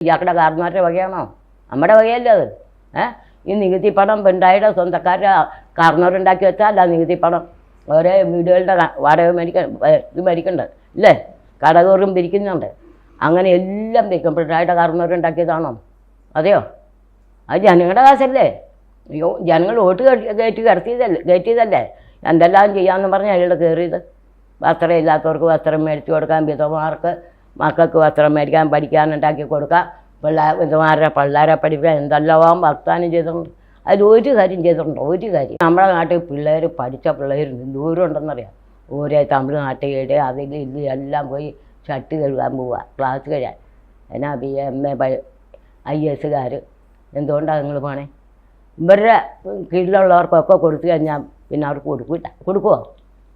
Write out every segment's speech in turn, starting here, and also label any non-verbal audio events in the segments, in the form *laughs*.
ഇയാളുടെ കാർന്നാരുടെ വകയാണോ? നമ്മുടെ വകയല്ലേ അത്? ഏ? ഈ നികുതി പണം പിണ്ടായുടെ സ്വന്തക്കാരുടെ കാർന്നവരുണ്ടാക്കി വെച്ചാൽ ആ നികുതി പണം. ഓരോ വീടുകളുടെ വാടക മേടിക്ക ഇത് മേടിക്കണ്ട്? ഇല്ലേ? കടകോറും പിരിക്കുന്നുണ്ട് അങ്ങനെ എല്ലാം പിരിക്കും പെണ്ടായിട്ട് കാർന്നവരുണ്ടാക്കിയതാണോ അതെയോ? അത് ജനങ്ങളുടെ കാശല്ലേ? അയ്യോ ജനങ്ങൾ വോട്ട് കയറ്റി കിടത്തിയതല്ലേ കയറ്റിയതല്ലേ? എന്തെല്ലാം ചെയ്യാമെന്ന് പറഞ്ഞ് അയാളുടെ കയറിയത്? വസ്ത്രം ഇല്ലാത്തവർക്ക് വസ്ത്രം മേടിച്ചു കൊടുക്കാൻ വിധവമാർക്ക് മക്കൾക്ക് വസ്ത്രം മേടിക്കാൻ പഠിക്കാൻ ഉണ്ടാക്കി കൊടുക്കാം. പിള്ളേർ ഇതുമാരെ പിള്ളേരെ പഠിപ്പിക്കാൻ എന്തെല്ലാം വാഗ്ദാനം ചെയ്തിട്ടുണ്ട്. അതിൽ ഒരു കാര്യം ചെയ്തിട്ടുണ്ട്? ഒരു കാര്യം. നമ്മുടെ നാട്ടിൽ പിള്ളേർ പഠിച്ച പിള്ളേർ ദൂരം ഉണ്ടെന്നറിയാം. ഓരോ തമിഴ്നാട്ടിലെ അതിൽ ഇതിൽ എല്ലാം പോയി ഷർട്ട് കഴുകാൻ പോവുക ക്ലാസ് കഴിയാൻ. എന്നാ ബി എം എ ഐ എസുകാർ എന്തുകൊണ്ടാണ് നിങ്ങൾ പോണേ? ഇവരുടെ കീഴിലുള്ളവർക്കൊക്കെ കൊടുത്തു കഴിഞ്ഞാൽ പിന്നെ അവർക്ക് കൊടുക്കില്ല. കൊടുക്കുമോ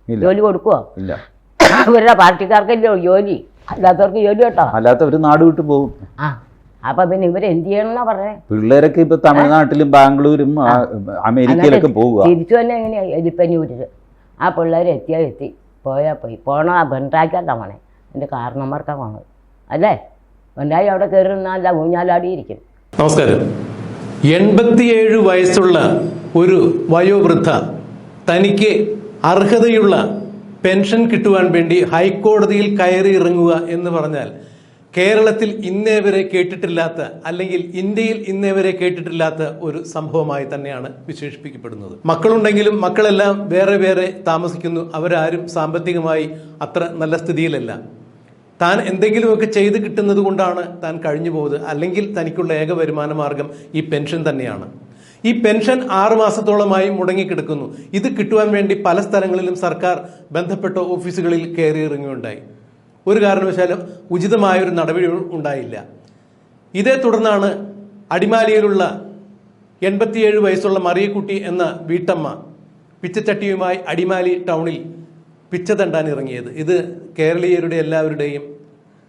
ജോലി കൊടുക്കുമോ ഇവരുടെ പാർട്ടിക്കാർക്കല്ലോ ജോലി. അല്ലാത്തവർക്ക് ജോലി കേട്ടോ. അല്ലാത്തവർ നാട് വിട്ടു പോകും. ആ അപ്പം പിന്നെ ഇവർ എന്ത് ചെയ്യണമെന്നാ പറഞ്ഞേ? പിള്ളേരൊക്കെ ഇപ്പൊ തമിഴ്നാട്ടിലും ബാംഗ്ലൂരും അമേരിക്കയിലൊക്കെ പോവുക. തിരിച്ചു തന്നെ എങ്ങനെയാ? എലിപ്പനി എലിപ്പഞ്ഞൂരിൽ ആ പിള്ളേർ എത്തിയാൽ എത്തി. പോയാ പോയി. പോണോ? ആ ബണ്ടാക്കല്ല പോണേ. എന്റെ കാരണന്മാർക്കാ പോണത്. അല്ലേ? ബണ്ടായി അവിടെ കയറി നിന്നല്ല ഊഞ്ഞാലാടിയിരിക്കും. നമസ്കാരം. എൺപത്തിയേഴ് വയസ്സുള്ള ഒരു വയോവൃദ്ധ തനിക്ക് അർഹതയുള്ള പെൻഷൻ കിട്ടുവാൻ വേണ്ടി ഹൈക്കോടതിയിൽ കയറി ഇറങ്ങുക എന്ന് പറഞ്ഞാൽ കേരളത്തിൽ ഇന്നേ വരെ കേട്ടിട്ടില്ലാത്ത അല്ലെങ്കിൽ ഇന്ത്യയിൽ ഇന്നേ വരെ കേട്ടിട്ടില്ലാത്ത ഒരു സംഭവമായി തന്നെയാണ് വിശേഷിപ്പിക്കപ്പെടുന്നത്. മക്കളുണ്ടെങ്കിലും മക്കളെല്ലാം വേറെ വേറെ താമസിക്കുന്നു. അവരാരും സാമ്പത്തികമായി അത്ര നല്ല സ്ഥിതിയിലല്ല. താൻ എന്തെങ്കിലുമൊക്കെ ചെയ്ത് കിട്ടുന്നത് കൊണ്ടാണ് താൻ കഴിഞ്ഞു പോകുന്നത് അല്ലെങ്കിൽ തനിക്കുള്ള ഏക വരുമാന മാർഗം ഈ പെൻഷൻ തന്നെയാണ്. ഈ പെൻഷൻ ആറു മാസത്തോളമായി മുടങ്ങിക്കിടക്കുന്നു. ഇത് കിട്ടുവാൻ വേണ്ടി പല സ്ഥലങ്ങളിലും സർക്കാർ ബന്ധപ്പെട്ട ഓഫീസുകളിൽ കയറി ഇറങ്ങിയുണ്ടായി ഒരു കാരണവശാലും ഉചിതമായൊരു നടപടി ഉണ്ടായില്ല. ഇതേ തുടർന്നാണ് അടിമാലിയിലുള്ള എൺപത്തിയേഴ് വയസ്സുള്ള മറിയക്കുട്ടി എന്ന വീട്ടമ്മ പിച്ചച്ചട്ടിയുമായി അടിമാലി ടൗണിൽ പിച്ച തണ്ടാൻ ഇറങ്ങിയത്. ഇത് കേരളീയരുടെ എല്ലാവരുടെയും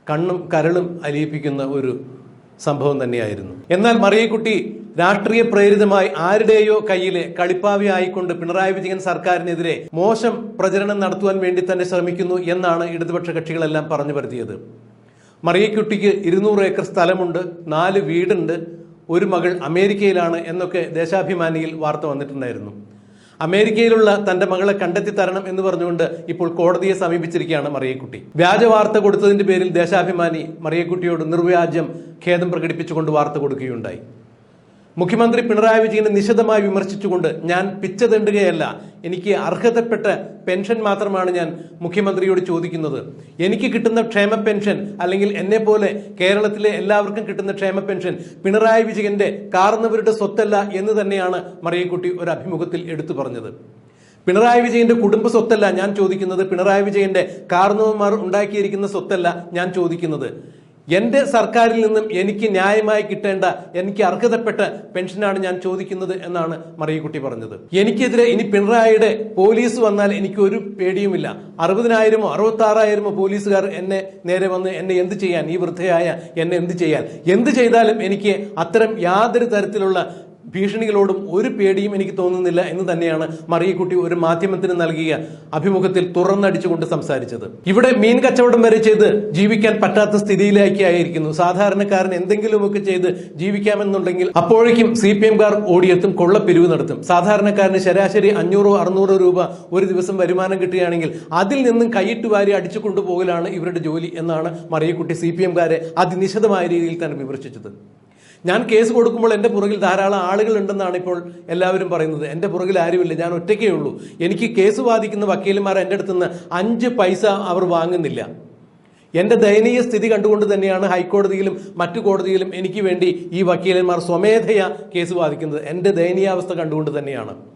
കണ്ണും കരളും അലിയിപ്പിക്കുന്ന ഒരു സംഭവം തന്നെയായിരുന്നു. എന്നാൽ മറിയക്കുട്ടി രാഷ്ട്രീയ പ്രേരിതമായി ആരുടെയോ കയ്യിലെ കളിപ്പാവി ആയിക്കൊണ്ട് പിണറായി വിജയൻ സർക്കാരിനെതിരെ മോശം പ്രചരണം നടത്തുവാൻ വേണ്ടി തന്നെ ശ്രമിക്കുന്നു എന്നാണ് ഇടതുപക്ഷ കക്ഷികളെല്ലാം പറഞ്ഞു വരുത്തിയത് മറിയക്കുട്ടിക്ക് ഇരുന്നൂറ് ഏക്കർ സ്ഥലമുണ്ട് നാല് വീടുണ്ട് ഒരു മകൾ അമേരിക്കയിലാണ് എന്നൊക്കെ ദേശാഭിമാനിയിൽ വാർത്ത വന്നിട്ടുണ്ടായിരുന്നു. അമേരിക്കയിലുള്ള തന്റെ മകളെ കണ്ടെത്തി തരണം എന്ന് പറഞ്ഞുകൊണ്ട് ഇപ്പോൾ കോടതിയെ സമീപിച്ചിരിക്കുകയാണ് മറിയക്കുട്ടി. വ്യാജ വാർത്ത കൊടുത്തതിന്റെ പേരിൽ ദേശാഭിമാനി മറിയക്കുട്ടിയോട് നിർവ്യാജ്യം ഖേദം പ്രകടിപ്പിച്ചുകൊണ്ട് വാർത്ത കൊടുക്കുകയുണ്ടായി. മുഖ്യമന്ത്രി പിണറായി വിജയനെ നിശിതമായി വിമർശിച്ചുകൊണ്ട് ഞാൻ പിച്ച തെണ്ടുകയല്ല എനിക്ക് അർഹതപ്പെട്ട പെൻഷൻ മാത്രമാണ് ഞാൻ മുഖ്യമന്ത്രിയോട് ചോദിക്കുന്നത്. എനിക്ക് കിട്ടുന്ന ക്ഷേമ പെൻഷൻ അല്ലെങ്കിൽ എന്നെ പോലെ കേരളത്തിലെ എല്ലാവർക്കും കിട്ടുന്ന ക്ഷേമ പെൻഷൻ പിണറായി വിജയന്റെ കാർന്നവരുടെ സ്വത്തല്ല എന്ന് തന്നെയാണ് മറിയക്കുട്ടി ഒരു അഭിമുഖത്തിൽ എടുത്തു പറഞ്ഞത്. പിണറായി വിജയന്റെ കുടുംബ സ്വത്തല്ല ഞാൻ ചോദിക്കുന്നത്. പിണറായി വിജയന്റെ കാർന്നവന്മാർ ഉണ്ടാക്കിയിരിക്കുന്ന സ്വത്തല്ല ഞാൻ ചോദിക്കുന്നത്. എന്റെ സർക്കാരിൽ നിന്നും എനിക്ക് ന്യായമായി കിട്ടേണ്ട എനിക്ക് അർഹതപ്പെട്ട പെൻഷനാണ് ഞാൻ ചോദിക്കുന്നത് എന്നാണ് മറിയക്കുട്ടി പറഞ്ഞത്. എനിക്കെതിരെ ഇനി പിണറായിയുടെ പോലീസ് വന്നാൽ എനിക്ക് ഒരു പേടിയുമില്ല. അറുപതിനായിരമോ അറുപത്തി ആറായിരമോ പോലീസുകാർ എന്നെ നേരെ വന്ന് എന്നെ എന്ത് ചെയ്യാൻ? ഈ വൃദ്ധയായ എന്നെ എന്ത് ചെയ്യാൻ? എന്ത് ചെയ്താലും എനിക്ക് അത്തരം യാതൊരു തരത്തിലുള്ള ഭീഷണികളോടും ഒരു പേടിയും എനിക്ക് തോന്നുന്നില്ല എന്ന് തന്നെയാണ് മറിയക്കുട്ടി ഒരു മാധ്യമത്തിന് നൽകിയ അഭിമുഖത്തിൽ തുറന്നടിച്ചുകൊണ്ട് സംസാരിച്ചത്. ഇവിടെ മീൻ കച്ചവടം വരെ ചെയ്ത് ജീവിക്കാൻ പറ്റാത്ത സ്ഥിതിയിലേക്ക് ആയിരിക്കുന്നു. സാധാരണക്കാരൻ എന്തെങ്കിലുമൊക്കെ ചെയ്ത് ജീവിക്കാമെന്നുണ്ടെങ്കിൽ അപ്പോഴേക്കും സി പി എംകാർ ഓടിയെത്തും കൊള്ളപ്പിരിവ് നടത്തും. സാധാരണക്കാരന് ശരാശരി അഞ്ഞൂറോ അറുന്നൂറോ രൂപ ഒരു ദിവസം വരുമാനം കിട്ടുകയാണെങ്കിൽ അതിൽ നിന്നും കൈയിട്ട് വാരി അടിച്ചു ഇവരുടെ ജോലി എന്നാണ് മറിയക്കുട്ടി സി പി എംകാരെ അതിനിശിതമായ രീതിയിൽ തന്നെ വിമർശിച്ചത്. ഞാൻ കേസ് കൊടുക്കുമ്പോൾ എന്റെ പുറകിൽ ധാരാളം ആളുകൾ ഉണ്ടെന്നാണ് ഇപ്പോൾ എല്ലാവരും പറയുന്നത്. എന്റെ പുറകിൽ ആരുമില്ല. ഞാൻ ഒറ്റയ്ക്കേ ഉള്ളൂ. എനിക്ക് കേസ് വാദിക്കുന്ന വക്കീലന്മാർ എന്റെ അടുത്ത് നിന്ന് അഞ്ച് പൈസ അവർ വാങ്ങുന്നില്ല. എന്റെ ദയനീയ സ്ഥിതി കണ്ടുകൊണ്ട് തന്നെയാണ് ഹൈക്കോടതിയിലും മറ്റു കോടതിയിലും എനിക്ക് വേണ്ടി ഈ വക്കീലന്മാർ സ്വമേധയാ കേസ് വാദിക്കുന്നത്. എന്റെ ദയനീയാവസ്ഥ കണ്ടുകൊണ്ട് തന്നെയാണ്.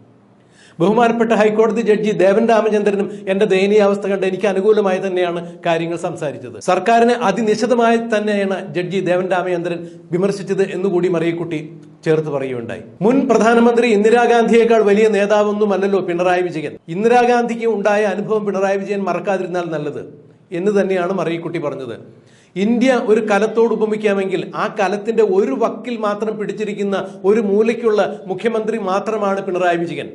ബഹുമാനപ്പെട്ട ഹൈക്കോടതി ജഡ്ജി ദേവൻ രാമചന്ദ്രനും എന്റെ ദയനീയാവസ്ഥ കണ്ട് എനിക്ക് അനുകൂലമായി തന്നെയാണ് കാര്യങ്ങൾ സംസാരിച്ചത്. സർക്കാരിനെ അതിനിശിതമായി തന്നെയാണ് ജഡ്ജി ദേവൻ രാമചന്ദ്രൻ വിമർശിച്ചത് എന്നുകൂടി മറിയക്കുട്ടി ചേർത്ത് പറയുകയുണ്ടായി. മുൻ പ്രധാനമന്ത്രി ഇന്ദിരാഗാന്ധിയേക്കാൾ വലിയ നേതാവൊന്നുമല്ലല്ലോ പിണറായി വിജയൻ. ഇന്ദിരാഗാന്ധിക്ക് ഉണ്ടായ അനുഭവം പിണറായി വിജയൻ മറക്കാതിരുന്നാൽ നല്ലത് എന്ന് തന്നെയാണ് മറിയക്കുട്ടി പറഞ്ഞത്. ഇന്ത്യ ഒരു കലത്തോട് ഉപമിക്കാമെങ്കിൽ ആ കലത്തിന്റെ ഒരു വക്കിൽ മാത്രം പിടിച്ചിരിക്കുന്ന ഒരു മൂലയ്ക്കുള്ള മുഖ്യമന്ത്രി മാത്രമാണ് പിണറായി വിജയൻ.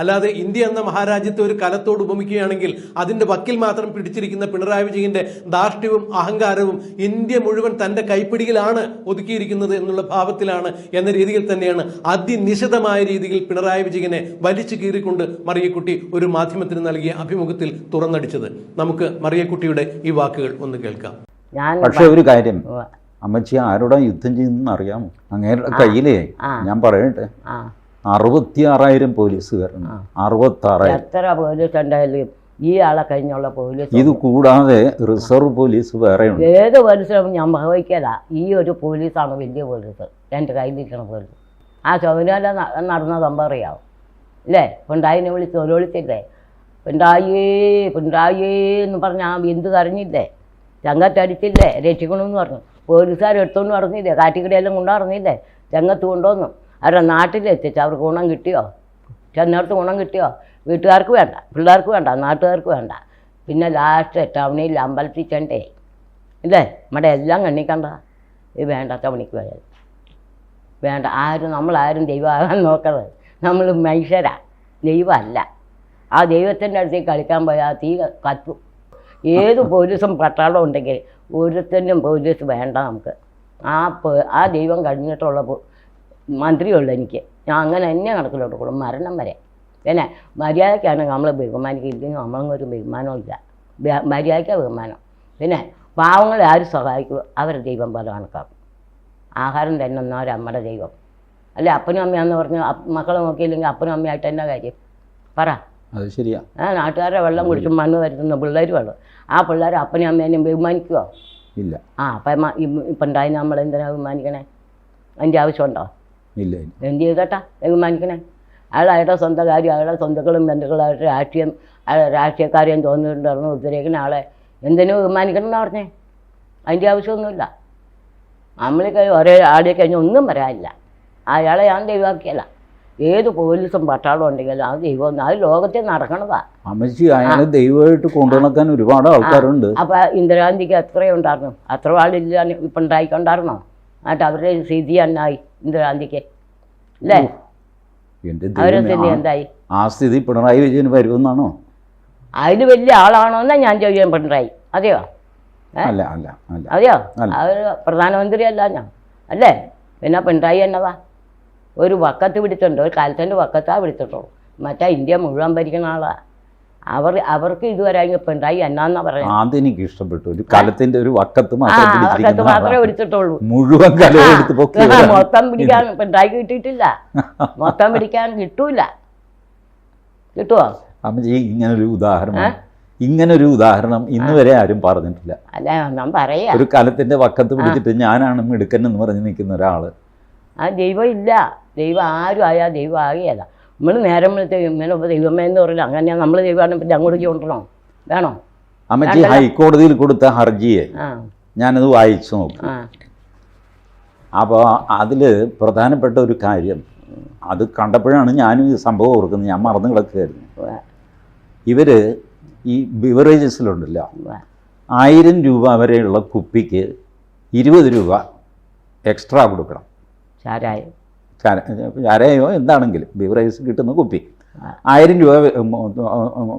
അല്ലാതെ ഇന്ത്യ എന്ന മഹാരാജ്യത്തെ ഒരു കലത്തോട് ഉപമിക്കുകയാണെങ്കിൽ അതിന്റെ വക്കിൽ മാത്രം പിടിച്ചിരിക്കുന്ന പിണറായി വിജയന്റെ ധാർഷ്ട്യവും അഹങ്കാരവും ഇന്ത്യ മുഴുവൻ തന്റെ കൈപ്പിടിയിലാണ് ഒതുക്കിയിരിക്കുന്നത് എന്നുള്ള ഭാവത്തിലാണ് എന്ന രീതിയിൽ തന്നെയാണ് അതിനിശിതമായ രീതിയിൽ പിണറായി വിജയനെ വലിച്ചു കീറിക്കൊണ്ട് മറിയക്കുട്ടി ഒരു മാധ്യമത്തിന് നൽകിയ അഭിമുഖത്തിൽ തുറന്നടിച്ചത്. നമുക്ക് മറിയക്കുട്ടിയുടെ ഈ വാക്കുകൾ ഒന്ന് കേൾക്കാം. പക്ഷേ ഒരു കാര്യം. അമ്മച്ചി ആരോടാ യുദ്ധം ചെയ്യുന്നതെന്ന് അറിയാമോ? അങ്ങേരുടെ കയ്യിലേ ഞാൻ പറയട്ടെ. ആ അറുപത്തി ആറായിരം പോലീസുകാരുണ്ട്. അറുപത്തി ആറായിരം എത്ര പോലീസ് ഉണ്ടായാലും ഈ ആളെ കഴിഞ്ഞുള്ള പോലീസ് ഇത് കൂടാതെ റിസർവ് പോലീസ് വേറെ ഏത് പോലീസിനും ഞാൻ വഹിക്കല. ഈ ഒരു പോലീസാണ് വലിയ പോലീസ്. എന്റെ കയ്യിലിരിക്കണ പോലീസ്. ആ ചോദ്യം ന- നടന്ന സംഭവം അറിയാവും? അല്ലേ പിണ്ടായിനെ വിളിച്ച് ഒരു വിളിച്ചില്ലേ പിണ്ടായേ പിണ്ടായേ എന്ന് പറഞ്ഞ് ആ ബിന്ദു കരഞ്ഞില്ലേ? ചങ്ങത്തടിച്ചില്ലേ? രക്ഷിക്കണമെന്ന് പറഞ്ഞു. പോലീസുകാർ എടുത്തോണ്ട് പറഞ്ഞില്ലേ കാറ്റിക്കടയെല്ലാം കൊണ്ടു പറഞ്ഞില്ലേ ചങ്ങത്ത് കൊണ്ടുവന്നു. അവരുടെ നാട്ടിലെത്തിച്ച് അവർക്ക് ഗുണം കിട്ടിയോ? ചെന്നിടത്ത് ഗുണം കിട്ടിയോ? വീട്ടുകാർക്ക് വേണ്ട പിള്ളേർക്ക് വേണ്ട നാട്ടുകാർക്ക് വേണ്ട. പിന്നെ ലാസ്റ്റ് ടൗണിൽ അമ്പലത്തിൽ ചെണ്ടേ ഇല്ലേ? നമ്മുടെ എല്ലാം കണ്ണിക്കണ്ട. കണ്ട ഇത് വേണ്ട ടൗണിക്ക് പോയത് വേണ്ട ആരും നമ്മളാരും ദൈവമാകാൻ നോക്കരുത്. നമ്മൾ മനുഷ്യരാ. ദൈവമല്ല. ആ ദൈവത്തിന്റെ അടുത്തേക്ക് കളിക്കാൻ പോയാൽ തീ കത്തും. ഏത് പോലീസും പട്ടാളം ഉണ്ടെങ്കിൽ ഒരുത്തനും പോലീസ് വേണ്ട നമുക്ക്. ആ ആ ദൈവം കഴിഞ്ഞിട്ടുള്ള മന്ത്രിയുള്ളൂ എനിക്ക് ഞാൻ അങ്ങനെ തന്നെ കണക്കിലോട്ട് കൊടുക്കും മരണം വരെ പിന്നെ മര്യാദയ്ക്കാണ് നമ്മൾ ബഹുമാനിക്കില്ലെങ്കിൽ നമ്മളൊരു ബഹുമാനവും ഇല്ല മര്യാദയ്ക്കാ മര്യാദയ്ക്കാണ് ബഹുമാനം പിന്നെ പാവങ്ങളെ ആര് സഹായിക്കും അവരുടെ ദൈവം പോലെ കണക്കാക്കും ആഹാരം തന്നുന്നവർ അമ്മയുടെ ദൈവം അല്ല അപ്പനും അമ്മയാന്ന് പറഞ്ഞു മക്കളെ നോക്കിയില്ലെങ്കിൽ അപ്പനും അമ്മയായിട്ട് തന്നെ കാര്യം പറ അത് ശരിയാ ആ നാട്ടുകാരുടെ വെള്ളം കുടിച്ച് മണ്ണ് വരുത്തുന്ന പിള്ളേർ വേണം ആ പിള്ളേർ അപ്പനും അമ്മേനെയും ബഹുമാനിക്കുമോ ഇല്ല ആ അപ്പം ഇപ്പം ഉണ്ടായി നമ്മൾ എന്തിനാ ബഹുമാനിക്കണേ അതിന്റെ ആവശ്യമുണ്ടോ ഇല്ല എന്ത് ചെയ്തട്ടാ? ബഹുമാനിക്കണേ അയാൾ അയാളുടെ സ്വന്തം കാര്യം അയാളുടെ സ്വന്തക്കളും ബന്ധുക്കളായിട്ട് രാഷ്ട്രീയം രാഷ്ട്രീയക്കാരെയും തോന്നിയിട്ടുണ്ടായിരുന്നു ഉദ്ധരിക്കുന്ന ആളെ. എന്തിനു ബഹുമാനിക്കണം എന്ന് പറഞ്ഞേ? അതിന്റെ ആവശ്യമൊന്നുമില്ല. നമ്മൾ ഒരേ ആടെ കഴിഞ്ഞ് ഒന്നും പറയാനില്ല. അയാളെ ഞാൻ ദൈവമാക്കിയല്ല. ഏത് പോലീസും പട്ടാളം ഉണ്ടെങ്കിലും അത് ദൈവം അത് ലോകത്തിൽ നടക്കണതാ. അമ്മച്ചി അയാളെ ദൈവമായിട്ട് കൊണ്ടുനടക്കാൻ ഒരുപാട് ആൾക്കാരുണ്ട്. അപ്പോൾ ഇന്ദിരാഗാന്ധിക്ക് എത്രയുണ്ടായിരുന്നു അത്ര ആളില്ല ഇപ്പൊ ഉണ്ടായിക്കൊണ്ടായിരുന്നോ? എന്നിട്ട് അവരുടെ സ്ഥിതി എന്നായി ഇന്ദിരാഗാന്ധിക്ക്. അല്ലേ? അവരുടെ സ്ഥിതി എന്തായി? ആ സ്ഥിതി പിണറായി വിജയൻ വരുമെന്നാണോ? അതിൽ വലിയ ആളാണോ എന്നാ ഞാൻ ചോദിക്കാൻ പിണറായി. അതെയോ? അല്ല അല്ല അതെയോ? അവർ അവർ പ്രധാനമന്ത്രി അല്ല ഞാൻ. അല്ലേ? പിന്നെ പിണറായി എന്നതാ? ഒരു വക്കത്ത് പിടിച്ചിട്ടുണ്ട് ഒരു കാലത്തിന്റെ വക്കത്താ പിടിച്ചിട്ടുള്ളൂ മറ്റേ ഇന്ത്യ മുഴുവൻ ഭരിക്കുന്ന ആളാ. അവർ അവർക്ക് ഇതുവരെ പിണറായി എന്നാന്നാ പറയുന്നത്. എനിക്ക് ഇഷ്ടപ്പെട്ടു. ഒരു കലത്തിന്റെ ഒരു വക്കത്ത് വക്കത്ത് മാത്രമേ ആളാ. പിടിച്ചിട്ടുള്ളൂ. മുഴുവൻ മൊത്തം പിടിക്കാൻ പിണറായി കിട്ടിയിട്ടില്ല. മൊത്തം പിടിക്കാൻ കിട്ടൂല. കിട്ടുമോ ഇങ്ങനെ ഒരു ഉദാഹരണം. ഇങ്ങനെ ഒരു ഉദാഹരണം ഇന്ന് വരെ ആരും പറഞ്ഞിട്ടില്ല. അല്ല ഞാൻ പറയാ. ഒരു കലത്തിന്റെ വക്കത്ത് പിടിച്ചിട്ട് ഞാനാണ് മിടുക്കൻ എന്ന് പറഞ്ഞ് നിൽക്കുന്ന ഒരാൾ. ആ ദൈവം ഇല്ല. ദൈവം ആരും ആയാ ദൈവം ആകുകയല്ല നമ്മൾ നേരം ഇങ്ങനെ ദൈവമേ എന്ന് പറയില്ല. അങ്ങനെ നമ്മൾ ദൈവമാണ് പിന്നെ അങ്ങോട്ട് കൊണ്ടുവരണോ. വേണോ? അമ്മച്ചി ഹൈക്കോടതിയിൽ കൊടുത്ത ഹർജിയെ ഞാനത് വായിച്ചു നോക്കി. അപ്പോൾ അതിൽ പ്രധാനപ്പെട്ട ഒരു കാര്യം അത് കണ്ടപ്പോഴാണ് ഞാനും ഈ സംഭവം ഓർക്കുന്നത്. ഞാൻ മറന്നു കിടക്കുകയായിരുന്നു. ഇവർ ഈ ബിവറേജസിലുണ്ടല്ലോ. ആയിരം രൂപ വരെയുള്ള കുപ്പിക്ക് ഇരുപത് രൂപ എക്സ്ട്രാ കൊടുക്കണം. ചാരായം. ചാര- ചാരയോ എന്താണെങ്കിലും ബിവറേജസ് കിട്ടുന്ന കുപ്പി. ആയിരം രൂപ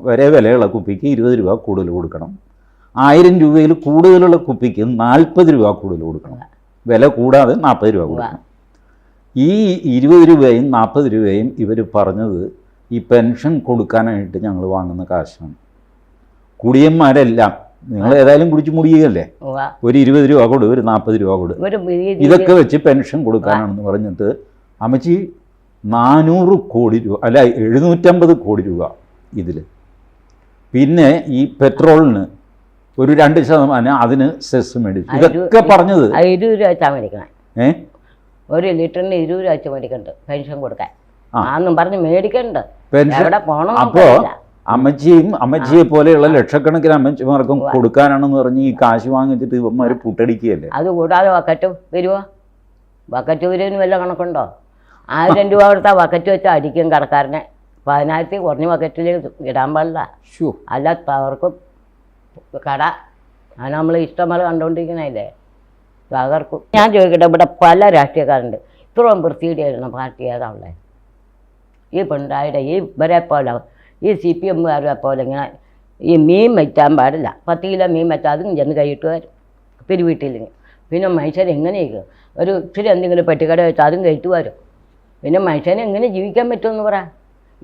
വരെ വിലയുള്ള കുപ്പിക്ക് ഇരുപത് രൂപ കൂടുതൽ കൊടുക്കണം. ആയിരം രൂപയിൽ കൂടുതലുള്ള കുപ്പിക്ക് നാൽപ്പത് രൂപ കൂടുതൽ കൊടുക്കണം. വില കൂടാതെ നാൽപ്പത് രൂപ കൊടുക്കണം. ഈ ഇരുപത് രൂപയും നാൽപ്പത് രൂപയും ഇവർ പറഞ്ഞത് ഈ പെൻഷൻ കൊടുക്കാനായിട്ട് ഞങ്ങൾ വാങ്ങുന്ന കാശാണ്. കുടിയന്മാരെല്ലാം നിങ്ങൾ ഏതായാലും കുടിച്ചു മുടിയുകയല്ലേ? ഒരു ഇരുപത് രൂപ കൊടു ഒരു നാൽപ്പത് രൂപ കൊടു. ഇതൊക്കെ വെച്ച് പെൻഷൻ കൊടുക്കാനാണെന്ന് പറഞ്ഞിട്ട് അമ്മച്ചി നാനൂറ് കോടി രൂപ അല്ല എഴുന്നൂറ്റമ്പത് കോടി രൂപ ഇതിൽ പിന്നെ ഈ പെട്രോളിന് ഒരു രണ്ട് ശതമാനം അതിന് സെസ് മേടിച്ചു. ഇതൊക്കെ പറഞ്ഞത് ഇരുപത് രൂപ മേടിക്കണേ. ഏ? ഒരു ലിറ്ററിന് ഇരുപത് രൂപ മേടിക്കണ്ട്? പെൻഷൻ കൊടുക്കാൻ. ആന്നും പറഞ്ഞ് മേടിക്കണ്ട്? പെൻഷൻ അപ്പോ അമ്മച്ചിയും അമ്മച്ചിയെ പോലെയുള്ള ലക്ഷക്കണക്കിന് അമ്മച്ചിമാർക്കും കൊടുക്കാനാണെന്ന് പറഞ്ഞ് ഈ കാശ് വാങ്ങിച്ചിട്ട് ഇവന്മാർ പുട്ടടിക്കുകയല്ലേ? അത് കൂടാതെ ബക്കറ്റ് വരുമോ വക്കറ്റ് വരുന്നതിന് വല്ല കണക്കുണ്ടോ? ആയിരം രൂപ കൊടുത്താൽ ബക്കറ്റ് വെച്ച് അടിക്കും കടക്കാരനെ. പതിനായിരത്തി കുറഞ്ഞ ബക്കറ്റിൽ ഇടാൻ പാടില്ല. അല്ല തകർക്കും കട. അത് നമ്മൾ ഇഷ്ടം പോലെ കണ്ടുകൊണ്ടിരിക്കണല്ലേ തകർക്കും ഞാൻ ചോദിക്കട്ടെ ഇവിടെ പല രാഷ്ട്രീയക്കാരുണ്ട്. ഇത്രയും വൃത്തിയുടെയായിരുന്നു പാർട്ടി ഏതാ ഉള്ളത് ഈ പിണറായിയുടെ ഈ ഇവരെ പോലെ ഈ സി പി എമ്മുകാരെ പോലെ ഇങ്ങനെ ഈ മീൻ വെച്ചാൻ പാടില്ല. പത്ത് കിലോ മീൻ വെച്ചാൽ അതും ചെന്ന് കൈയിട്ട് വരും. പിരിവീട്ടില്ലെങ്കിൽ പിന്നെ മനുഷ്യരെങ്ങനെയൊക്കെ ഒരു ഇച്ചിരി എന്തെങ്കിലും പെട്ടിക്കട വെച്ചാൽ അതും കഴിച്ചു വരും. പിന്നെ മനുഷ്യനെ എങ്ങനെ ജീവിക്കാൻ പറ്റുമെന്ന് പറ.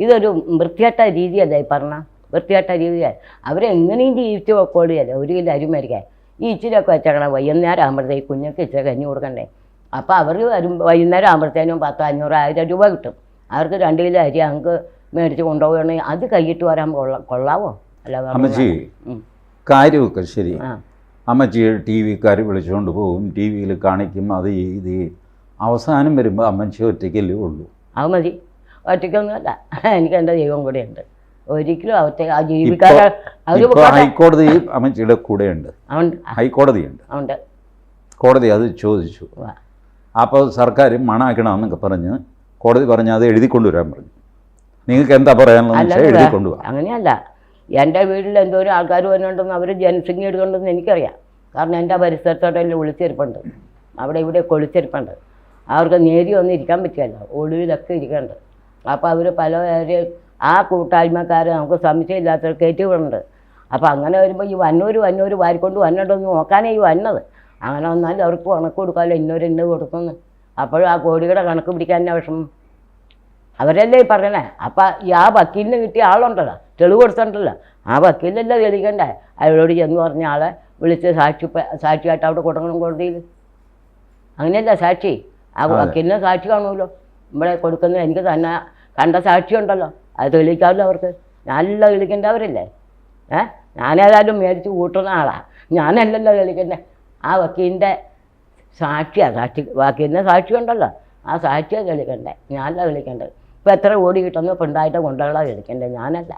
ഇതൊരു വൃത്തികെട്ട രീതിയല്ലേ അല്ലേ പറഞ്ഞ? വൃത്തികെട്ട രീതിയായി അവരെങ്ങനെയും ജീവിച്ച് പോയില്ല ഒരു കിലോ അരി മേടിക്കാൻ. ഈ ഇച്ചിരിയൊക്കെ വെച്ചേക്കണം വൈകുന്നേരം ആകുമ്പോഴത്തേക്ക് കുഞ്ഞൊക്കെ ഇച്ചിരി കഞ്ഞി കൊടുക്കണ്ടേ? അപ്പോൾ അവർ വരും വൈകുന്നേരം ആകുമ്പോഴത്തേനും പത്ത് അഞ്ഞൂറ് ആയിരം രൂപ കിട്ടും. അവർക്ക് രണ്ട് കിലോ അരി ഞങ്ങൾക്ക് മേടിച്ച് കൊണ്ടുപോകണേ അത് കൈയിട്ട് വരാൻ കൊള്ള കൊള്ളാവോ? അല്ല അമ്മച്ചി. കാര്യമൊക്കെ ശരി. അമ്മച്ചി ടി വിക്കാർ വിളിച്ചുകൊണ്ട് പോകും. ടി വിയിൽ കാണിക്കും അത് ഇത്. അവസാനം വരുമ്പോൾ അമ്മച്ചി ഒറ്റയ്ക്കല്ലേ ഉള്ളൂ. അത് മതി. ഒറ്റയ്ക്കൊന്നുമല്ല. എനിക്ക് എന്റെ ദൈവം കൂടെ ഉണ്ട് ഒരിക്കലും അവത്തെ ആ ഹൈക്കോടതി അമ്മച്ചിയുടെ കൂടെയുണ്ട്. ഹൈക്കോടതിയുണ്ട് ഉണ്ട്. കോടതി അത് ചോദിച്ചു. അപ്പോൾ സർക്കാർ മണാക്കണമെന്നൊക്കെ പറഞ്ഞ് കോടതി പറഞ്ഞ് അത് എഴുതി കൊണ്ടുവരാൻ പറഞ്ഞു. നിങ്ങൾക്ക് എന്താ പറയാനുള്ളത്. എഴുതി കൊണ്ടുപോകാം അങ്ങനെയല്ല. എന്റെ വീട്ടിൽ എന്തോരം ആൾക്കാർ വരുന്നുണ്ടെന്ന് അവർ ജനസംഖ്യ എടുക്കണ്ടെന്ന് എനിക്കറിയാം. കാരണം എന്റെ പരിസരത്തോട്ടെല്ലാം ഒളിച്ചെരുപ്പുണ്ട്. അവിടെ ഇവിടെ ഒളിച്ചെരുപ്പുണ്ട്. അവർക്ക് നേരി ഒന്നും ഇരിക്കാൻ പറ്റില്ല ഒളിവിലൊക്കെ ഇരിക്കണ്ട അപ്പോൾ അവർ പല പേര് ആ കൂട്ടായ്മക്കാർ നമുക്ക് സംശയമില്ലാത്തവർ കയറ്റി വിടുന്നുണ്ട് അപ്പോൾ അങ്ങനെ വരുമ്പോൾ ഈ വന്നൂര് വന്നൂര് വാരിക്കൊണ്ട് വന്നിട്ടൊന്ന് നോക്കാനേ ഈ വന്നത്. അങ്ങനെ വന്നാൽ അവർക്ക് കണക്ക് കൊടുക്കാമല്ലോ ഇന്നൊരു ഇന്ന് കൊടുക്കുന്നു. അപ്പോഴും ആ കോടിയുടെ കണക്ക് പിടിക്കാൻ തന്നെ വിഷമം? അവരല്ലേ ഈ പറയണേ അപ്പം ഈ ആ വക്കീലിന് കിട്ടിയ ആളുണ്ടല്ലോ തെളിവ് കൊടുത്തിട്ടുണ്ടല്ലോ. ആ വക്കീലല്ലേ തെളിയിക്കണ്ടേ? അയാളോട് ചെന്ന് പറഞ്ഞ ആളെ വിളിച്ച് സാക്ഷി സാക്ഷിയായിട്ട് അവിടെ കൊടുക്കണം കോടതിയിൽ അങ്ങനെയല്ല സാക്ഷി? ആ. വക്കീലിന് സാക്ഷി കാണുമല്ലോ. ഇവിടെ കൊടുക്കുന്ന എനിക്ക് തന്നെ കണ്ട സാക്ഷി ഉണ്ടല്ലോ അത് തെളിയിക്കാമല്ലോ അവർക്ക്. നല്ല തെളിയിക്കേണ്ടവരല്ലേ ഏ? ഞാനേതായാലും മേടിച്ച് കൂട്ടുന്ന ആളാണ് ഞാനല്ലല്ലോ തെളിയിക്കണ്ടേ ആ വക്കീലിന്റെ സാക്ഷിയാണ് സാക്ഷി. വക്കീലിന്റെ സാക്ഷി ഉണ്ടല്ലോ. ആ സാക്ഷിയെ തെളിയിക്കണ്ടേ. ഞാനല്ല തെളിയിക്കേണ്ടത്. ഇപ്പം എത്ര ഓടി കിട്ടുന്നു? പെണ്ണായിട്ട് കൊണ്ടുള്ള തെളിയിക്കണ്ടേ ഞാനല്ല.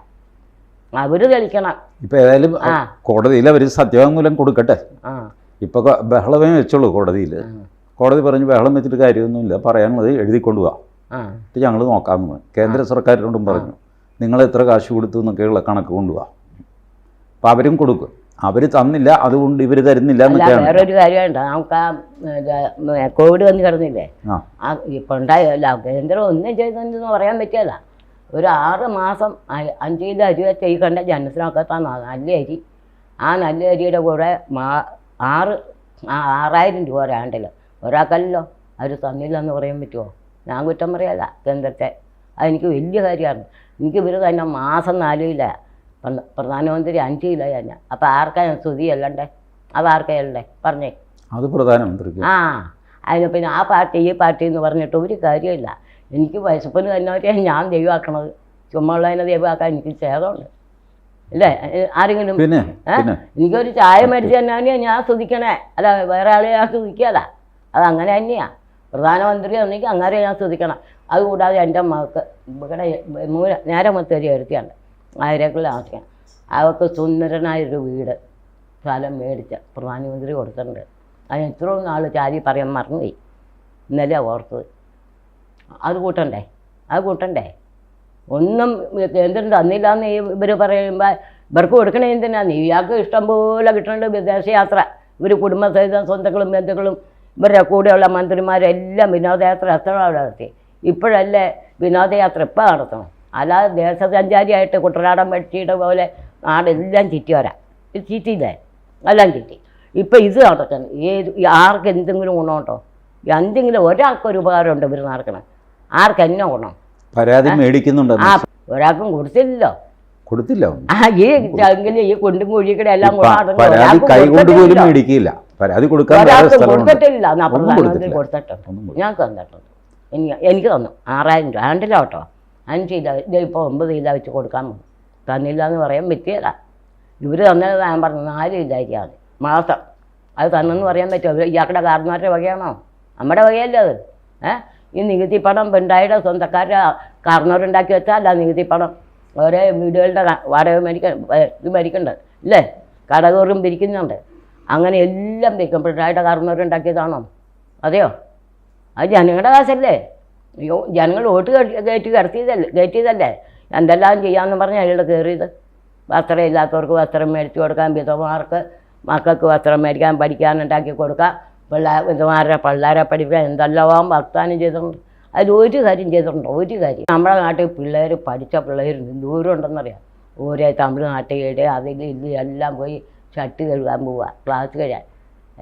അവർ തെളിക്കണം ഇപ്പം ഏതായാലും ആ. കോടതിയിൽ അവർ സത്യവാങ്മൂലം കൊടുക്കട്ടെ. ആ. ഇപ്പൊ ബഹളമേ വെച്ചുള്ളൂ കോടതിയിൽ കോടതി പറഞ്ഞു ബഹളം വെച്ചിട്ട് കാര്യമൊന്നുമില്ല. പറയാനുള്ളത് എഴുതിക്കൊണ്ടു കൊണ്ടുപോകാം എന്നിട്ട് ഞങ്ങൾ നോക്കാമെന്ന് കേന്ദ്ര സർക്കാരിനോടും പറഞ്ഞു. നിങ്ങൾ എത്ര കാശ് കൊടുത്തു എന്നൊക്കെയുള്ള കണക്ക് കൊണ്ടുപോകാം അപ്പം അവരും കൊടുക്കും. അവർ തന്നില്ല അതുകൊണ്ട് ഇവർ തരുന്നില്ല വേറൊരു കാര്യമുണ്ട് നമുക്ക് ആ കോവിഡ് വന്ന് കിടന്നില്ലേ? ആ. ഇപ്പം ഉണ്ടായല്ല കേന്ദ്രം ഒന്നും ചെയ്തെന്ന് പറയാൻ പറ്റില്ല ഒരു ആറ് മാസം അഞ്ച് കിലോ അരി വെച്ച് ഈ കണ്ട ജനത്തിനൊക്കെ തന്ന നല്ല അരി. ആ നല്ല അരിയുടെ കൂടെ മാ ആറ് ആറായിരം രൂപ ഒരാണ്ടിൽ. ഒരാൾക്കല്ലോ അവർ തന്നില്ല എന്ന് പറയാൻ പറ്റുമോ ഞാൻ കുറ്റം പറയല്ല. കേന്ദ്രത്തെ അതെനിക്ക് വലിയ കാര്യമാണ്. എനിക്ക് ഇവർ തന്നെ മാസം നാലുമില്ല പ്രധാനമന്ത്രി അഞ്ച് കിലോ തന്നെ അപ്പോൾ ആർക്കാ സ്തുതി അല്ലണ്ടേ അത് ആർക്കാ അല്ലണ്ടേ പറഞ്ഞേ. അത് പ്രധാനമന്ത്രി ആ അതിന് പിന്നെ ആ പാർട്ടി ഈ പാർട്ടി എന്ന് പറഞ്ഞിട്ട് ഒരു കാര്യമില്ല എനിക്ക് വയസ്സപ്പന് തന്നെ ഞാൻ ദൈവമാക്കണത്. ചുമ്മാ ഉള്ളതിനെ ദൈവമാക്കാൻ എനിക്ക് ഛേദമുണ്ട്. അല്ലേ? ആരെങ്കിലും? എനിക്കൊരു ചായ മേടിച്ച് തന്നെ ഞാൻ സ്തുതിക്കണേ. അല്ല വേറെ ആളെ ഞാൻ സ്തുതിക്കല അത് അങ്ങനെ തന്നെയാണ് പ്രധാനമന്ത്രി ഒന്നെങ്കിൽ അങ്ങനെ ഞാൻ ശ്രദ്ധിക്കണം. അതുകൂടാതെ എന്റെ മകൾക്ക് ഇവിടെ മൂല നേരെ മൊത്തരി എടുത്തിയാണ് ആയിരക്കുള്ള ആവശ്യം അവർക്ക് സുന്ദരനായൊരു വീട് സ്ഥലം മേടിച്ച പ്രധാനമന്ത്രി കൊടുത്തിട്ടുണ്ട്. അതിന് എത്രയും നാൾ ചാരി പറയാൻ മറന്നുപോയി. ഇന്നലെ ഓർത്തത് അത് കൂട്ടണ്ടേ? അത് കൂട്ടണ്ടേ? ഒന്നും കേന്ദ്രം തന്നില്ല എന്ന് ഇവർ പറയുമ്പോൾ ഇവർക്ക് കൊടുക്കണേ എന്തിനാണ് ഇയാൾക്ക് ഇഷ്ടം പോലെ കിട്ടുന്നുണ്ട് വിദേശയാത്ര. ഇവർ കുടുംബസഹിതം സ്വന്തങ്ങളും ബന്ധുക്കളും ഇവരുടെ കൂടെയുള്ള മന്ത്രിമാരെല്ലാം വിനോദയാത്ര എത്ര നടത്തി? ഇപ്പോഴല്ലേ വിനോദയാത്ര ഇപ്പം നടത്തണം. അല്ലാതെ ദേശസഞ്ചാരിയായിട്ട് കുട്ടനാടൻ പക്ഷിയുടെ പോലെ നാടെല്ലാം ചുറ്റി വരാം. ഇത് ചുറ്റിയില്ലേ? എല്ലാം ചുറ്റി. ഇപ്പം ഇത് നടക്കണം. ഏത് ആർക്ക് എന്തെങ്കിലും ഗുണമുണ്ടോ? എന്തെങ്കിലും ഒരാൾക്കൊരു ഉപകാരമുണ്ട് ഇവർ നടക്കണം. ആർക്ക് എന്നെ ഗുണം? പരാതി മേടിക്കുന്നുണ്ടോ ആ ഒരാൾക്കും കൊടുത്തില്ലല്ലോ. കൊടുത്തില്ല. ഈ ചങ്കിൽ ഈ കുണ്ടും കുഴിക്കടെ എല്ലാം പരാതി കൈകൊണ്ട് പോലും. മേടിക്കില്ല. പരാതി കൊടുക്കാൻ കൊടുത്തിട്ടില്ല. പ്രധാനമന്ത്രി കൊടുത്തിട്ടുണ്ട് ഞാൻ തന്നിട്ടുണ്ട്. എനിക്ക് എനിക്ക് തന്നു. ആറായിരം രൂപ. ആണ്ടില്ല കേട്ടോ. അഞ്ച് കിലോ ഇപ്പോൾ ഒമ്പത് ഇതാ വെച്ച് കൊടുക്കാൻ തന്നില്ല എന്ന് പറയാൻ പറ്റിയല്ല ഇവർ തന്നത് ഞാൻ പറഞ്ഞു. നാല് ഇതായിരിക്കാതെ മാസം. അത് തന്നെന്ന് പറയാൻ പറ്റുമോ? അവർ ഇയാളുടെ കാരണവരുടെ വകയാണോ? നമ്മുടെ വകയല്ലേ അത്. ഏ? ഈ നികുതി പണം പിണ്ടായുടെ സ്വന്തക്കാരുടെ കാരണവരുണ്ടാക്കി വെച്ചാൽ അല്ല നികുതി പണം ഓരോ വീടുകളുടെ വാടക മേടിക്ക ഇത് മേടിക്കണ്ട്? ഇല്ലേ? കടകോറും പിരിക്കുന്നുണ്ട്. അങ്ങനെ എല്ലാം പിരിക്കും പിണറായിയുടെ കാരണവരുണ്ടാക്കിയതാണോ അതെയോ? അത് ജനങ്ങളുടെ കാശല്ലേ? അയ്യോ ജനങ്ങൾ വോട്ട് കയറ്റി കിടത്തിയതല്ലേ കയറ്റിയതല്ലേ? എന്തെല്ലാം ചെയ്യാമെന്ന് പറഞ്ഞാൽ അയാൾ കയറിയത്. വസ്ത്രം ഇല്ലാത്തവർക്ക് വസ്ത്രം മേടിച്ചു കൊടുക്കാൻ വിധവമാർക്ക് മക്കൾക്ക് വസ്ത്രം മേടിക്കാൻ പഠിക്കാൻ ഉണ്ടാക്കി കൊടുക്കാം. പിള്ളേർ വിധവമാരുടെ പിള്ളേരെ പഠിപ്പിക്കാൻ എന്തെല്ലാം വാഗ്ദാനം ചെയ്തിട്ടുണ്ട്. അതിൽ ഒരു കാര്യം ചെയ്തിട്ടുണ്ട് ഒരു കാര്യം. നമ്മുടെ നാട്ടിൽ പിള്ളേർ പഠിച്ച പിള്ളേർ ദൂരം ഉണ്ടെന്നറിയാം. ഓരോ തമിഴ്നാട്ടിലെ അതിൽ ഇത് എല്ലാം പോയി ഷർട്ട് കഴുകാൻ പോവുക ക്ലാസ് കഴിയാൻ.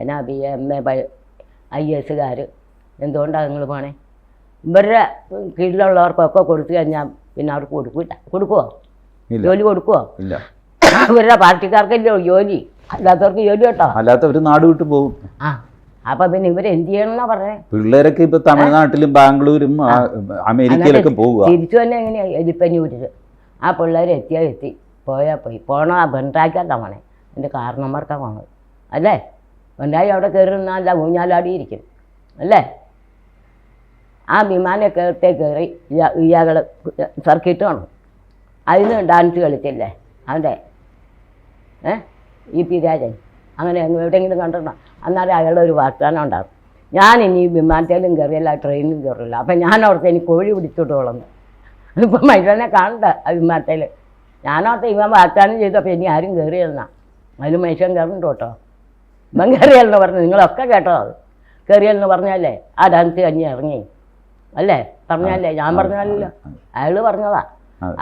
എന്നാ ബി എം എ ഐ എസ്സുകാർ എന്തുകൊണ്ടാണ് നിങ്ങൾ പോണേ? ഇവരുടെ കീഴിലുള്ളവർക്കൊക്കെ കൊടുത്തു കഴിഞ്ഞാൽ പിന്നെ അവർക്ക് കൊടുക്കില്ല കൊടുക്കുമോ ജോലി കൊടുക്കുമോ ഇവരുടെ പാർട്ടിക്കാർക്കല്ലോ ജോലി. അല്ലാത്തവർക്ക് ജോലി കേട്ടോ. അല്ലാത്തവർ നാട് വിട്ടു പോകും. ആ അപ്പൊ പിന്നെ ഇവർ എന്ത് ചെയ്യണമെന്നാ പറഞ്ഞേ? പിള്ളേരൊക്കെ ഇപ്പൊ തമിഴ്നാട്ടിലും ബാംഗ്ലൂരും അമേരിക്കയിലൊക്കെ പോകുക തിരിച്ചു തന്നെ എങ്ങനെയാണ് എലിപ്പനി വിട്ടത് ആ പിള്ളേർ എത്തിയാൽ എത്തി. പോയാൽ പോയി. പോണോ? ആ ബെൻഡാക്കാ പോണേ. എന്റെ കാരണന്മാർക്കാണ് വന്നത് അല്ലേ? വണ്ടായി അവിടെ കയറി നിന്നല്ല ഊഞ്ഞാലാടിയിരിക്കും. അല്ലേ? ആ വിമാനത്തെ കയറി ഇയാൾ സർക്കിട്ട് വന്നു അതിന് ഡാൻസ് കളിച്ചില്ലേ? അവന്റെ ഏ? ഇ പി രാജൻ അങ്ങനെ അങ്ങ് എവിടെയെങ്കിലും കണ്ടിട്ടുണ്ടോ? അന്നാലും അയാളുടെ ഒരു വാഗ്ദാനം ഉണ്ടാകും. ഞാൻ ഇനി വിമാനത്തിലും കയറിയല്ല ട്രെയിനിലും കയറില്ല അപ്പം ഞാൻ അവിടുത്തെ എനിക്ക് കോഴി പിടിച്ചോട്ട് വളർന്നു ഇപ്പം മനുഷ്യനെ കാണണ്ട വിമാനത്തിൽ ഞാനവിടുത്തെ ഇവൻ വാഗ്ദാനം ചെയ്തപ്പോൾ ഇനി ആരും കയറിയെന്നാ അതിൽ മനുഷ്യൻ കയറുന്നുണ്ട് കേട്ടോ. ഇവൻ കയറിയല്ലെന്ന് പറഞ്ഞു നിങ്ങളൊക്കെ കേട്ടോ അത്. കയറിയാലെന്ന് പറഞ്ഞല്ലേ ആ ഡാൻസ് കഴിഞ്ഞ് ഇറങ്ങി. അല്ലേ? പറഞ്ഞല്ലേ ഞാൻ പറഞ്ഞല്ലോ അയാൾ പറഞ്ഞതാ.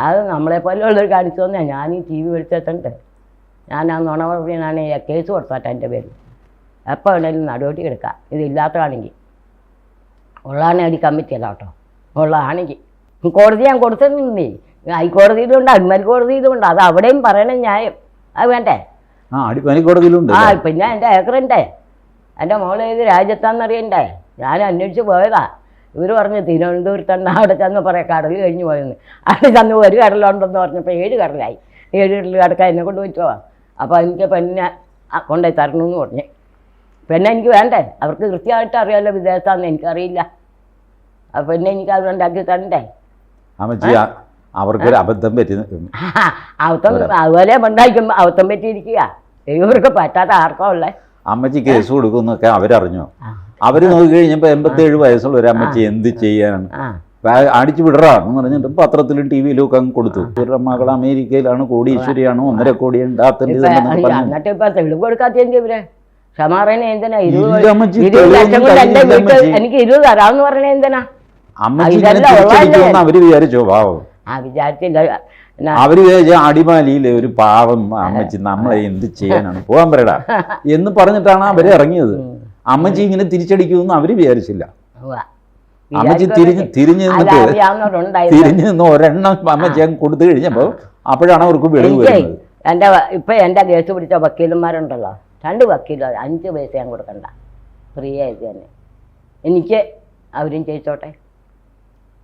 അത്. നമ്മളെ പോലെയുള്ളവർ കാണിച്ചു തന്നെ ഞാൻ ഈ ടി വി വിളിച്ചിട്ടുണ്ട് ഞാൻ ആ നുണ പറഞ്ഞാണ് കേസ് കൊടുത്താട്ടെ എന്റെ പേരിൽ. എപ്പോൾ വേണേലും നടപടി എടുക്കാം. ഇതില്ലാത്തതാണെങ്കിൽ ഉള്ളതാണ് അടി കമ്മിറ്റിയല്ല കേട്ടോ. ഉള്ളതാണെങ്കിൽ കോടതി ഞാൻ കൊടുത്തിട്ടുണ്ടേ. ഹൈക്കോടതിയിലുണ്ട് കോടതി കോടതിയിലുണ്ട്. അത് അവിടെയും പറയണം ന്യായം. അത് വേണ്ടേ? ആ അടിമാലി കോടതിയിലുണ്ട് ആ പിന്നെ എന്റെ ഏക്കറുണ്ടേ എന്റെ മോൾ ഏത് രാജ്യത്താണെന്നറിയണ്ടേ? ഞാൻ അന്വേഷിച്ച് പോയതാ. ഇവർ പറഞ്ഞു തിരുവനന്തപുരത്താണ് അവിടെ ചെന്ന് പറയാം കടൽ കഴിഞ്ഞു പോയെന്ന്. അവിടെ ചെന്ന് ഒരു കടലുണ്ടെന്ന് പറഞ്ഞപ്പോൾ ഏഴ് കടലായി. ഏഴ് കടൽ കിടക്കാൻ എന്നെ കൊണ്ട് പറ്റുമോ അപ്പോൾ എനിക്ക് പെണ്ണെ കൊണ്ടുപോയി തരണമെന്ന് പറഞ്ഞു. പെണ്ണെ എനിക്ക് വേണ്ടേ? അവർക്ക് കൃത്യമായിട്ട് അറിയാമല്ലോ വിദേശത്താണെന്ന് എനിക്കറിയില്ല. അപ്പൊ പെണ്ണെ എനിക്ക് അത് ഉണ്ടാക്കി തരണ്ടേ? അമ്മച്ചി അവർക്കൊരു അബദ്ധം പറ്റി അവത്തം അതുപോലെ ഉണ്ടായിരിക്കും അവത്തം പറ്റിയിരിക്കുക. ഇവർക്ക് പറ്റാത്ത ആർക്കോ ഉള്ളേ? അമ്മച്ചി കേസ് കൊടുക്കുന്നൊക്കെ അവരറിഞ്ഞു? അവർ അവർ നോക്കി കഴിഞ്ഞപ്പോ എൺപത്തേഴ് വയസ്സുള്ള ഒരു അമ്മച്ചി എന്ത് ചെയ്യാനാണ്? അടിച്ചു വിടറാ എന്ന് പറഞ്ഞിട്ട് പത്രത്തിലും ടി വിയിലും ഒക്കെ അങ്ങ് കൊടുത്തു. ഇവരുടെ മകൾ അമേരിക്കയിലാണ് കോടീശ്വരിയാണ് ഒന്നര കോടി എന്നിട്ട് ഇപ്പൊ തെളിവ് കൊടുക്കാത്ത എന്ത് ഇവരെ? ക്ഷമാറനെ എന്തിനാ? ഇരുപത് ഇല്ല അമ്മച്ചി, ലക്ഷം തെളിവൊന്നും കൊണ്ട് എന്റെ വീട്ടിൽ എനിക്ക് ഇരുപത് തരാമെന്ന് പറഞ്ഞ എന്തിനാ? അവർ വിചാരിച്ചോ പാവം. ആ വിചാരിച്ചില്ല. അവർ അടിമാലിയിൽ അടിമാലിയിലെ ഒരു പാവം അമ്മച്ചി നമ്മളെ എന്ത് ചെയ്യാനാണ്? പോകാൻ പറയടാ. *laughs* എന്ന് പറഞ്ഞിട്ടാണ് അവർ ഇറങ്ങിയത്. അമ്മച്ചി ഇങ്ങനെ തിരിച്ചടിക്കുമെന്ന് അവർ വിചാരിച്ചില്ല. അമ്മച്ചി തിരിഞ്ഞ് തിരിഞ്ഞ് തിരിഞ്ഞു നിന്നിട്ട് നിന്ന് ഒരെണ്ണം അമ്മച്ചി അങ്ങ് കൊടുത്തു കഴിഞ്ഞപ്പോ അപ്പോഴാണ് അവർക്ക് വെളിവ് എന്റെ വരുന്നത്. എന്റെ വ- ഇപ്പൊ എന്റെ കേസ് പിടിച്ച വക്കീലന്മാരുണ്ടല്ലോ. രണ്ട് വക്കീലോ അഞ്ച് പൈസ ഞാൻ കൊടുക്കണ്ട. ഫ്രീ ആയിട്ട് തന്നെ. എനിക്ക് അവരും ചെയ്യിച്ചോട്ടെ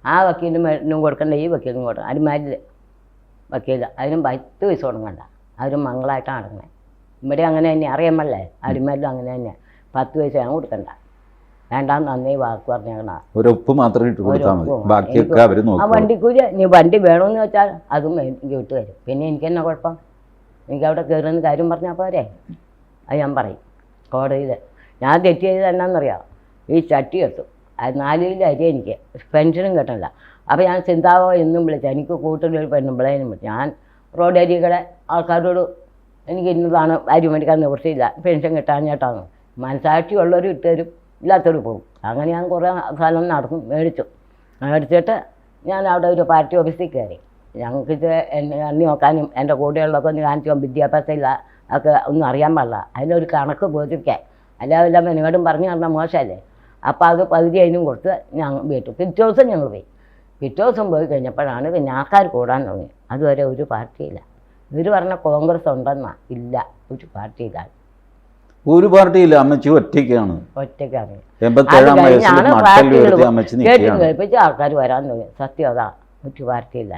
ആ വക്കീലും മരുന്നും കൊടുക്കണ്ട ഈ വക്കീലും കൊടുക്കണം അടിമാരിൽ വക്കീൽ അതിനും പത്ത് പൈസ കൊടുക്കണ്ട അവരും മംഗളായിട്ടാണ് നടക്കുന്നത് ഇവിടെ അങ്ങനെ തന്നെ. അറിയാമല്ലേ അടിമാരിലും അങ്ങനെ തന്നെ. പത്ത് പൈസ ഞാൻ കൊടുക്കണ്ട. വേണ്ടാന്ന് നന്നേ വാക്ക് പറഞ്ഞേക്കണ ഒരു ഉപ്പ് മാത്രം ഇട്ട് കൊടുത്താൽ മതി. ബാക്കിയൊക്കെ നോക്കും ആ വണ്ടിക്കൂലി നീ വണ്ടി വേണമെന്ന് വെച്ചാൽ അതും എനിക്ക് വിട്ട് തരും. പിന്നെ എനിക്ക് എന്നാ കുഴപ്പം? എനിക്ക് അവിടെ കയറുന്ന കാര്യം പറഞ്ഞാൽ പോരെ? അത് ഞാൻ പറയും. കോടതിയിൽ. ഞാൻ തെറ്റ് ചെയ്തത് എന്നാന്നറിയാം? ഈ ചട്ടി കെട്ടും. നാല് കിലോ അരി എനിക്ക്. പെൻഷനും കിട്ടണില്ല അപ്പോൾ ഞാൻ ചിന്താവോ എന്നും വിളിച്ചു എനിക്ക് കൂട്ടിലൊരു പെണ്ണുമ്പിളേനും വിളിച്ചു ഞാൻ റോഡ് അരികളെ ആൾക്കാരോട് എനിക്ക് ഇന്നതാണ് അരി മേടിക്കാൻ നിവൃത്തിയില്ല പെൻഷൻ കിട്ടാഞ്ഞിട്ടാണ് മനസാക്ഷി ഉള്ളവർ ഇട്ടുതരും ഇല്ലാത്തവർ പോകും അങ്ങനെ ഞാൻ കുറേ കാലം നടന്നു മേടിച്ചു. മേടിച്ചിട്ട് ഞാൻ അവിടെ ഒരു പാർട്ടി ഓഫീസിൽ കയറി. ഞങ്ങൾക്ക് എന്നെ എണ്ണി നോക്കാനും എന്റെ കൂടെയുള്ളതൊക്കെ ഒന്ന് കാണിച്ചു വിദ്യാഭ്യാസം ഇല്ല ഒക്കെ ഒന്നും അറിയാൻ പാടില്ല. അതിനൊരു കണക്ക് ബോധിപ്പിക്കാൻ. അല്ലാതെ എല്ലാം എന്നോടും പറഞ്ഞു തന്നാൽ മോശമല്ലേ? അപ്പോൾ അത് പകുതി അതിനും കൊടുത്ത് ഞങ്ങൾ വീട്ടു. പിറ്റേ ദിവസം ഞങ്ങൾ പോയി. പിറ്റേ ദിവസം പോയി കഴിഞ്ഞപ്പോഴാണ് പിന്നെ ആൾക്കാർ കൂടാൻ തുടങ്ങി. അതുവരെ ഒരു പാർട്ടിയില്ല. ഇവർ പറഞ്ഞ കോൺഗ്രസ് ഉണ്ടെന്നാ. ഇല്ല ഒരു പാർട്ടിയില്ല. ഒരു പാർട്ടിയില്ല. അമ്മച്ചി ഒറ്റയ്ക്കാണ്. ഒറ്റയ്ക്കാണ്. കേട്ടിട്ട് കേൾപ്പിച്ച് ആൾക്കാർ വരാൻ തുടങ്ങി. സത്യം അതാ. ഒരു പാർട്ടിയില്ല.